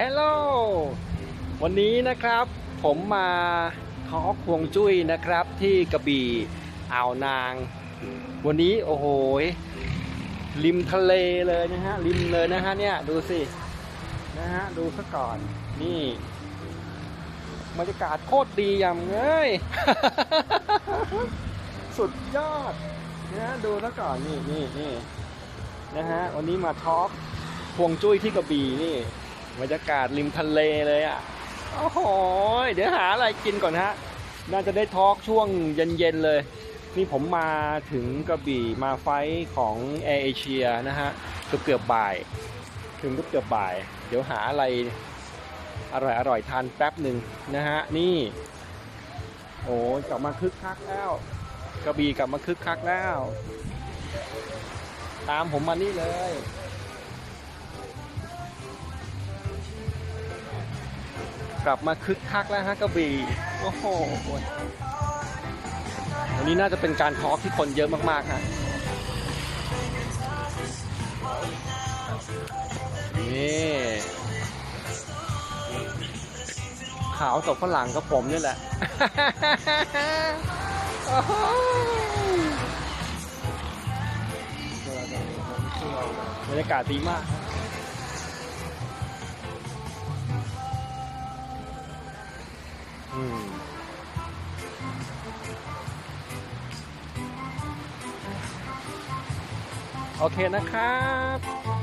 ฮลโหลวันนี้นะครับ ผมมาทอล์กวงจุ้ยนะครับ ที่กระบี่อ่าวนาง วันนี้โอ้โหริมทะเลเลยนะฮะริมเลยนะฮะเนี่ยดูสินะฮะดูซะก่อนนี่บรรยากาศโคตรดีอย่างเอ้ยสุดยอดนะฮะดูซะก่อนนี่นี่นี่นะฮะวันนี้มาทอล์กฮวงจุ้ยที่กระบี่นี่ บรรยากาศริมทะเลเลยอะ โอ้โห เดี๋ยวหาอะไรกินก่อนฮะ น่าจะได้ทอล์กช่วงเย็นๆเลย นี่ผมมาถึงกระบี่มาไฟของแอร์เอเชียนะฮะเกือบเกือบบ่าย ถึงเกือบเกือบบ่าย เดี๋ยวหาอะไรอร่อยอร่อยๆทานแป๊บหนึ่งนะฮะ นี่ โอ้กลับมาคึกคักแล้ว กระบี่กลับมาคึกคักแล้ว ตามผมมานี่เลย กลับมาคึกคักแล้วฮะกระบี่โอ้โหวันนี้น่าจะเป็นการทอล์กที่คนเยอะมากๆฮะนี่ขาวกับฝรั่งกับผมนี่แหละโอ้โหบรรยากาศดีมาก โอเคนะครับ